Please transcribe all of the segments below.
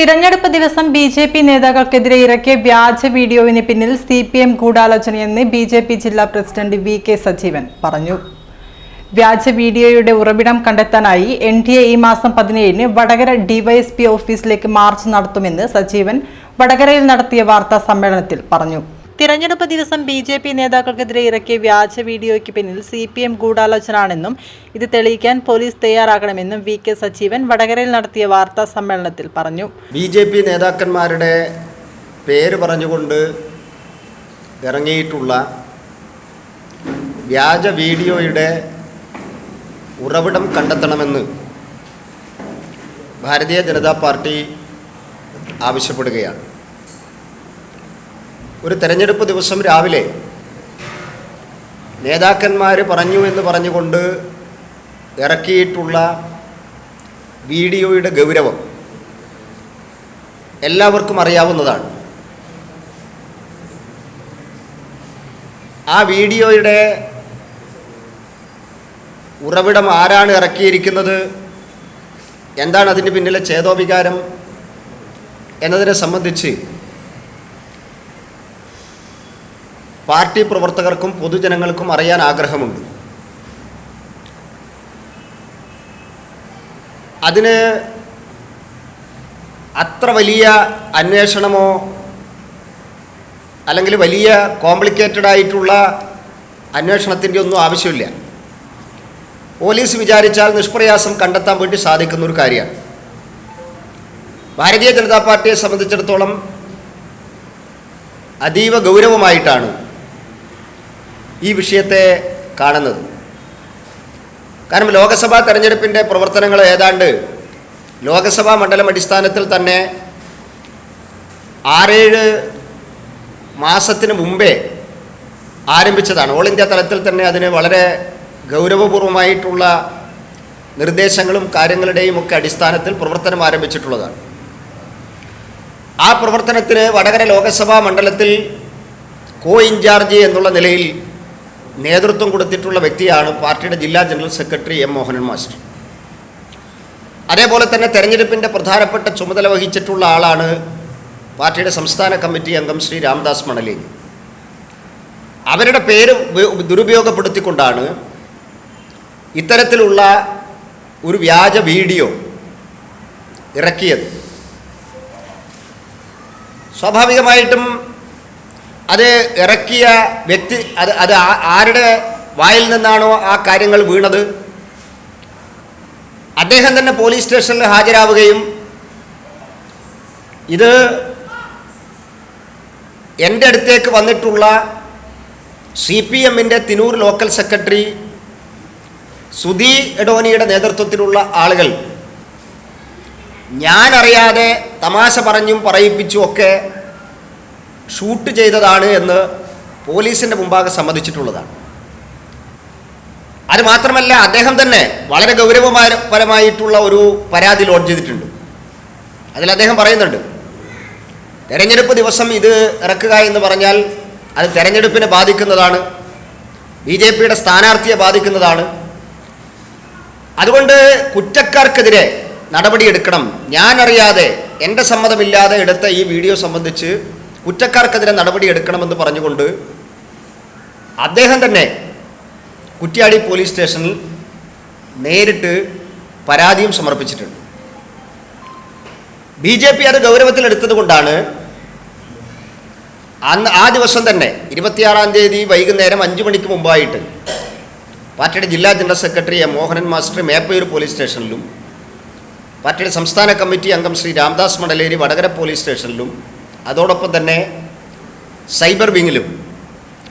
തിരഞ്ഞെടുപ്പ് ദിവസം B J P നേതാക്കൾക്കെതിരെ ഇറക്കിയ വ്യാജ വീഡിയോവിന് പിന്നിൽ സി പി എം ഗൂഢാലോചനയെന്ന് ബി ജെ പി ജില്ലാ പ്രസിഡന്റ് വി കെ സജീവൻ പറഞ്ഞു. വ്യാജ വീഡിയോയുടെ ഉറവിടം കണ്ടെത്താനായി എൻ ഡി എ ഈ മാസം പതിനേഴിന് വടകര ഡിവൈഎസ്പി ഓഫീസിലേക്ക് മാർച്ച് നടത്തുമെന്ന് സജീവൻ വടകരയിൽ നടത്തിയ വാർത്താ സമ്മേളനത്തിൽ പറഞ്ഞു. തിരഞ്ഞെടുപ്പ് ദിവസം ബി ജെ പി നേതാക്കൾക്കെതിരെ ഇറക്കിയ വ്യാജ വീഡിയോയ്ക്ക് പിന്നിൽ സി പി എം ഗൂഢാലോചനയാണെന്നും ഇത് തെളിയിക്കാൻ പോലീസ് തയ്യാറാകണമെന്നും വി കെ സജീവൻ വടകരയിൽ നടത്തിയ വാർത്താ സമ്മേളനത്തിൽ പറഞ്ഞു. ബി ജെ പി നേതാക്കന്മാരുടെ പേര് പറഞ്ഞുകൊണ്ട് ഇറങ്ങിയിട്ടുള്ള വ്യാജ വീഡിയോയുടെ ഉറവിടം കണ്ടെത്തണമെന്ന് ഭാരതീയ ജനതാ പാർട്ടി ആവശ്യപ്പെടുകയാണ്. ഒരു തെരഞ്ഞെടുപ്പ് ദിവസം രാവിലെ നേതാക്കന്മാർ പറഞ്ഞു എന്ന് പറഞ്ഞുകൊണ്ട് ഇറക്കിയിട്ടുള്ള വീഡിയോയുടെ ഗൗരവം എല്ലാവർക്കും അറിയാവുന്നതാണ്. ആ വീഡിയോയുടെ ഉറവിടം ആരാണ് ഇറക്കിയിരിക്കുന്നത്? എന്താണ് അതിന്റെ പിന്നിലെ ചേതോവികാരം എന്നതിനെ സംബന്ധിച്ച് പാർട്ടി പ്രവർത്തകർക്കും പൊതുജനങ്ങൾക്കും അറിയാൻ ആഗ്രഹമുണ്ട്. അതിന് അത്ര വലിയ അന്വേഷണമോ അല്ലെങ്കിൽ വലിയ കോംപ്ലിക്കേറ്റഡ് ആയിട്ടുള്ള അന്വേഷണത്തിന്റെ ഒന്നും ആവശ്യമില്ല. പോലീസ് വിചാരിച്ചാൽ നിഷ്പ്രയാസം കണ്ടെത്താൻ വേണ്ടി സാധിക്കുന്ന ഒരു കാര്യമാണ്. ഭാരതീയ ജനതാ പാർട്ടിയെ സംബന്ധിച്ചിടത്തോളം അതീവ ഗൗരവമായിട്ടാണ് ഈ വിഷയത്തെ കാണുന്നത്. കാരണം ലോകസഭാ തെരഞ്ഞെടുപ്പിന്റെ പ്രവർത്തനങ്ങൾ ഏതാണ്ട് ലോകസഭാ മണ്ഡലം അടിസ്ഥാനത്തിൽ തന്നെ ആറേഴ് മാസത്തിന് മുമ്പേ ആരംഭിച്ചതാണ്. ഓൾ ഇന്ത്യ തലത്തിൽ തന്നെ അതിന് വളരെ ഗൗരവപൂർവമായിട്ടുള്ള നിർദ്ദേശങ്ങളും കാര്യങ്ങളുടെയും ഒക്കെ അടിസ്ഥാനത്തിൽ പ്രവർത്തനം ആരംഭിച്ചിട്ടുള്ളതാണ്. ആ പ്രവർത്തനത്തിന് വടകര ലോകസഭാ മണ്ഡലത്തിൽ കോ ഇൻചാർജ് എന്നുള്ള നിലയിൽ നേതൃത്വം കൊടുത്തിട്ടുള്ള വ്യക്തിയാണ് പാർട്ടിയുടെ ജില്ലാ general secretary M Mohanan master. അതേപോലെ തന്നെ തെരഞ്ഞെടുപ്പിന്റെ പ്രധാനപ്പെട്ട ചുമതല വഹിച്ചിട്ടുള്ള ആളാണ് പാർട്ടിയുടെ സംസ്ഥാന കമ്മിറ്റി അംഗം ശ്രീ രാംദാസ് മണലേനി. അവരുടെ പേര് ദുരുപയോഗപ്പെടുത്തിക്കൊണ്ടാണ് ഇത്തരത്തിലുള്ള ഒരു വ്യാജ വീഡിയോ ഇറക്കിയത്. സ്വാഭാവികമായിട്ടും അത് ഇറക്കിയ വ്യക്തി അത് അത് ആരുടെ വായിൽ നിന്നാണോ ആ കാര്യങ്ങൾ വീണത്? അദ്ദേഹം തന്നെ പോലീസ് സ്റ്റേഷനിൽ ഹാജരാവുകയും ഇത് എന്റെ അടുത്തേക്ക് വന്നിട്ടുള്ള സി പി എമ്മിന്റെ തിനൂർ ലോക്കൽ സെക്രട്ടറി സുധി എഡോനിയുടെ നേതൃത്വത്തിലുള്ള ആളുകൾ ഞാനറിയാതെ തമാശ പറഞ്ഞും പറയിപ്പിച്ചും ഒക്കെ ഷൂട്ട് ചെയ്തതാണ് എന്ന് പോലീസിന്റെ മുമ്പാകെ സമ്മതിച്ചിട്ടുള്ളതാണ്. അത് മാത്രമല്ല അദ്ദേഹം തന്നെ വളരെ ഗൗരവപരമായിട്ടുള്ള ഒരു പരാതി ലോഡ് ചെയ്തിട്ടുണ്ട്. അതിൽ അദ്ദേഹം പറയുന്നുണ്ട് തെരഞ്ഞെടുപ്പ് ദിവസം ഇത് ഇറക്കുക എന്ന് പറഞ്ഞാൽ അത് തെരഞ്ഞെടുപ്പിനെ ബാധിക്കുന്നതാണ് ബി ജെ പിയുടെ സ്ഥാനാർത്ഥിയെ ബാധിക്കുന്നതാണ്. അതുകൊണ്ട് കുറ്റക്കാർക്കെതിരെ നടപടിയെടുക്കണം. ഞാനറിയാതെ എന്റെ സമ്മതമില്ലാതെ എടുത്ത ഈ വീഡിയോ സംബന്ധിച്ച് കുറ്റക്കാർക്കെതിരെ നടപടി നടപടിയെടുക്കണമെന്ന് പറഞ്ഞുകൊണ്ട് അദ്ദേഹം തന്നെ കുറ്റ്യാടി പോലീസ് സ്റ്റേഷനിൽ നേരിട്ട് പരാതിയും സമർപ്പിച്ചിട്ടുണ്ട്. ബി ജെ പി അത് ഗൗരവത്തിലെടുത്തത് കൊണ്ടാണ് അന്ന് ആ ദിവസം തന്നെ ഇരുപത്തിയാറാം തീയതി വൈകുന്നേരം അഞ്ച് മണിക്ക് മുമ്പായിട്ട് പാർട്ടിയുടെ ജില്ലാ general secretary M Mohanan master Meppayur police സ്റ്റേഷനിലും പാർട്ടിയുടെ സംസ്ഥാന കമ്മിറ്റി അംഗം ശ്രീ രാംദാസ് മണ്ഡലേരി വടകര പോലീസ് സ്റ്റേഷനിലും അതോടൊപ്പം തന്നെ സൈബർ വിങ്ങിലും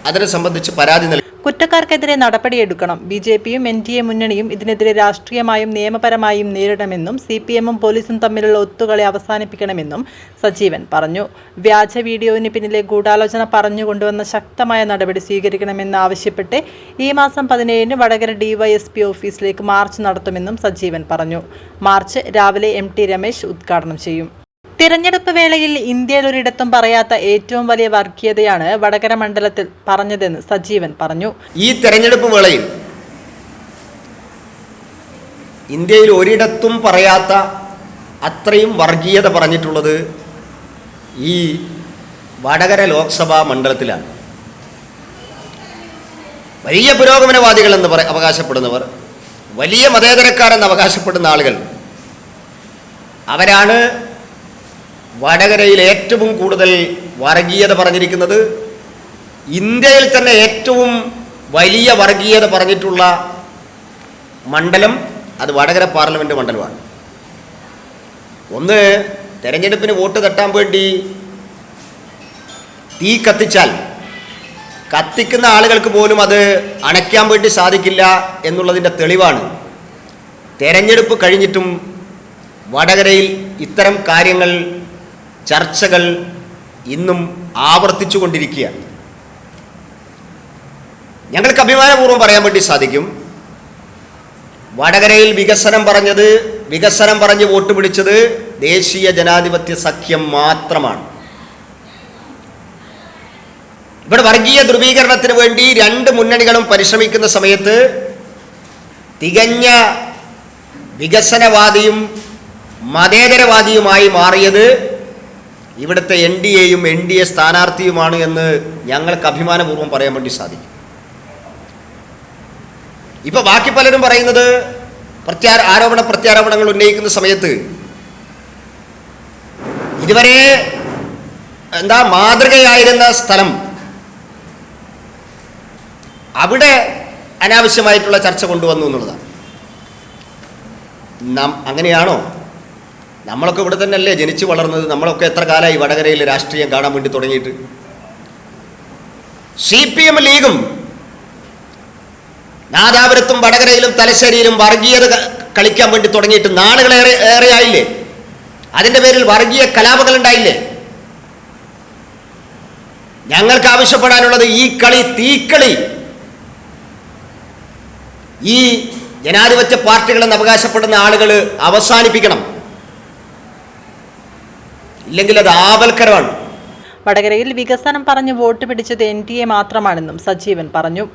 അതിനെ സംബന്ധിച്ച് പരാതി നൽകി കുറ്റക്കാർക്കെതിരെ നടപടിയെടുക്കണം. ബി ജെ പിയും എൻ ഡി എ മുന്നണിയും ഇതിനെതിരെ രാഷ്ട്രീയമായും നിയമപരമായും നേരിടണമെന്നും സി പി എമ്മും പോലീസും തമ്മിലുള്ള ഒത്തുകളി അവസാനിപ്പിക്കണമെന്നും സജീവൻ പറഞ്ഞു. വ്യാജ വീഡിയോവിന് പിന്നിലെ ഗൂഢാലോചന പറഞ്ഞുകൊണ്ടുവന്ന ശക്തമായ നടപടി സ്വീകരിക്കണമെന്ന് ആവശ്യപ്പെട്ട് ഈ മാസം പതിനേഴിന് വടകര ഡിവൈഎസ്പി ഓഫീസിലേക്ക് മാർച്ച് നടത്തുമെന്നും സജീവൻ പറഞ്ഞു. മാർച്ച് രാവിലെ എം ടി രമേശ് ഉദ്ഘാടനം ചെയ്യും. തിരഞ്ഞെടുപ്പ് വേളയിൽ ഇന്ത്യയിൽ ഒരിടത്തും പറയാത്ത ഏറ്റവും വലിയ വർഗീയതയാണ് വടകര മണ്ഡലത്തിൽ പറഞ്ഞതെന്ന് സജീവൻ പറഞ്ഞു. ഈ തെരഞ്ഞെടുപ്പ് വേളയിൽ ഇന്ത്യയിൽ ഒരിടത്തും പറയാത്ത അത്രയും വർഗീയത പറഞ്ഞിട്ടുള്ളത് ഈ വടകര ലോക്സഭാ മണ്ഡലത്തിലാണ്. വലിയ പുരോഗമനവാദികൾ എന്ന് പറ അവകാശപ്പെടുന്നവർ വലിയ മതേതരക്കാരെന്ന് അവകാശപ്പെടുന്ന ആളുകൾ അവരാണ് വടകരയിൽ ഏറ്റവും കൂടുതൽ വർഗീയത പറഞ്ഞിരിക്കുന്നത് ഇന്ത്യയിൽ തന്നെ ഏറ്റവും വലിയ വർഗീയത പറഞ്ഞിട്ടുള്ള മണ്ഡലം അത് വടകര പാർലമെന്റ് മണ്ഡലമാണ്. ഒന്ന് തെരഞ്ഞെടുപ്പിന് വോട്ട് തട്ടാൻ വേണ്ടി തീ കത്തിച്ചാൽ കത്തിക്കുന്ന ആളുകൾക്ക് പോലും അത് അണയ്ക്കാൻ വേണ്ടി സാധിക്കില്ല എന്നുള്ളതിന്റെ തെളിവാണ്. തെരഞ്ഞെടുപ്പ് കഴിഞ്ഞിട്ടും വടകരയിൽ ഇത്തരം കാര്യങ്ങൾ ചർച്ചകൾ ഇന്നും ആവർത്തിച്ചു കൊണ്ടിരിക്കുകയാണ് ഞങ്ങൾക്ക് അഭിമാനപൂർവം പറയാൻ വേണ്ടി സാധിക്കും. വടകരയിൽ വികസനം പറഞ്ഞത് വികസനം പറഞ്ഞ് വോട്ട് പിടിച്ചത് ദേശീയ ജനാധിപത്യ സഖ്യം മാത്രമാണ്. ഇവിടെ വർഗീയ ധ്രുവീകരണത്തിന് വേണ്ടി രണ്ട് മുന്നണികളും പരിശ്രമിക്കുന്ന സമയത്ത് തികഞ്ഞ വികസനവാദിയും മതേതരവാദിയുമായി മാറിയത് ഇവിടുത്തെ എൻ ഡി എയും എൻ ഡി എ സ്ഥാനാർത്ഥിയുമാണ് എന്ന് ഞങ്ങൾക്ക് അഭിമാനപൂർവം പറയാൻ വേണ്ടി സാധിക്കും. ഇപ്പൊ ബാക്കി പലരും പറയുന്നത് പ്രത്യാ ആരോപണ പ്രത്യാരോപണങ്ങൾ ഉന്നയിക്കുന്ന സമയത്ത് ഇതുവരെ എന്താ മാതൃകയായിരുന്ന സ്ഥലം അവിടെ അനാവശ്യമായിട്ടുള്ള ചർച്ച കൊണ്ടുവന്നു എന്നുള്ളതാണ്. നാം അങ്ങനെയാണോ? നമ്മളൊക്കെ ഇവിടെ തന്നെയല്ലേ ജനിച്ചു വളർന്നത്? നമ്മളൊക്കെ എത്ര കാലമായി വടകരയിൽ രാഷ്ട്രീയം കാണാൻ വേണ്ടി തുടങ്ങിയിട്ട്? സി പി എം ലീഗും നാദാപുരത്തും വടകരയിലും തലശ്ശേരിയിലും വർഗീയത കളിക്കാൻ വേണ്ടി തുടങ്ങിയിട്ട് ഏറെ ആയില്ലേ അതിന്റെ പേരിൽ വർഗീയ കലാപങ്ങൾ ഉണ്ടായില്ലേ? ഞങ്ങൾക്ക് ആവശ്യപ്പെടാനുള്ളത് ഈ കളി തീക്കളി. ഈ ജനാധിപത്യ പാർട്ടികളെന്ന് അവകാശപ്പെടുന്ന ആളുകൾ അവസാനിപ്പിക്കണം. ഇല്ലെങ്കിൽ അത് ആപൽക്കരമാണ്. വടകരയിൽ വികസനം പറഞ്ഞ് വോട്ട് പിടിച്ചത് എൻ ഡി എ മാത്രമാണെന്നും സജീവൻ പറഞ്ഞു.